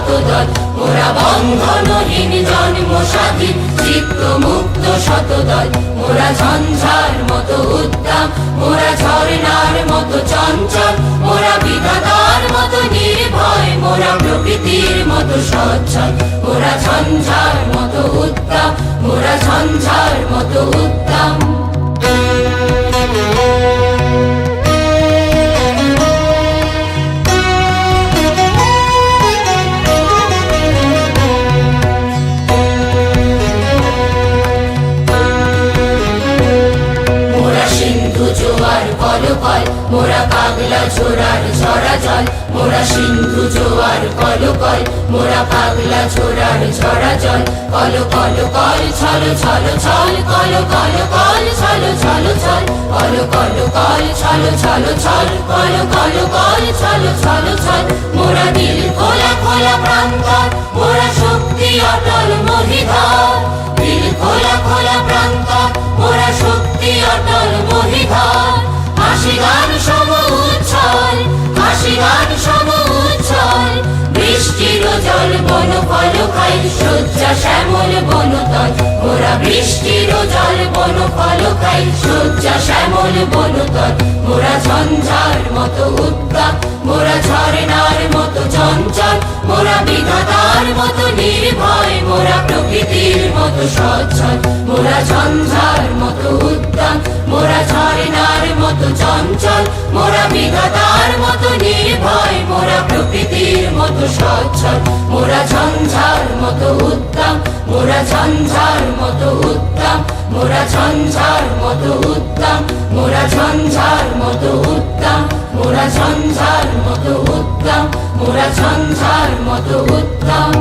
শতদল। মোরা বন্ধনহীন জন্ম স্বাধীন চিত্ত মুক্ত শতদল। মোরা ঝঞ্ঝার মতো উদ্দাম, মোরা ঝর্ণার মতো চঞ্চল। মোরা বিধাতার মতো নির্ভয়, মোরা প্রকৃতির মতো সচ্ছল। মোরা ঝঞ্ঝার মতো উত্তম মোরা ঝঞ্ঝার মতো উত্তম কলকল মোরা পাগলা ছোড়ার ঝরা জল মোরা সিন্ধু জোয়ার কলকল, মোরা পাগলা ছোড়ার ঝরা জল কল কল কল, ছল ছল ছল, কল কল কল, ছল ছল ছল, কল কল কল, ছল ছল ছল, কল কল কল ফল শয্যা শ্যামল বনতল মোরা বৃষ্টির জল বন ফল খাই শয্যা শ্যামল বনতল মোরা ঝঞ্ঝার মতো উত্তাপ মোরা ঝর্ণার মতো চঞ্চল মোরা বিধাতার মতো নির্ভয় মোরা প্রকৃতির মতো সচ্ছল মোরা ঝঞ্ঝার মতো উত্তম মোরা ঝর্ণার মতো চঞ্চল মোরা বিধাতার মতো নির্ভয় মোরা প্রকৃতির মতো সচ্ছল মোরা ঝঞ্ঝার মতো উত্তম, মোরা ঝঞ্ঝার মতো উত্তম, মোরা ঝঞ্ঝার মতো উত্তম, মোরা ঝঞ্ঝার মতো উত্তম, মোরা ঝঞ্ঝার মতো উত্তম, মোরা ঝঞ্ঝার মতো উত্তম।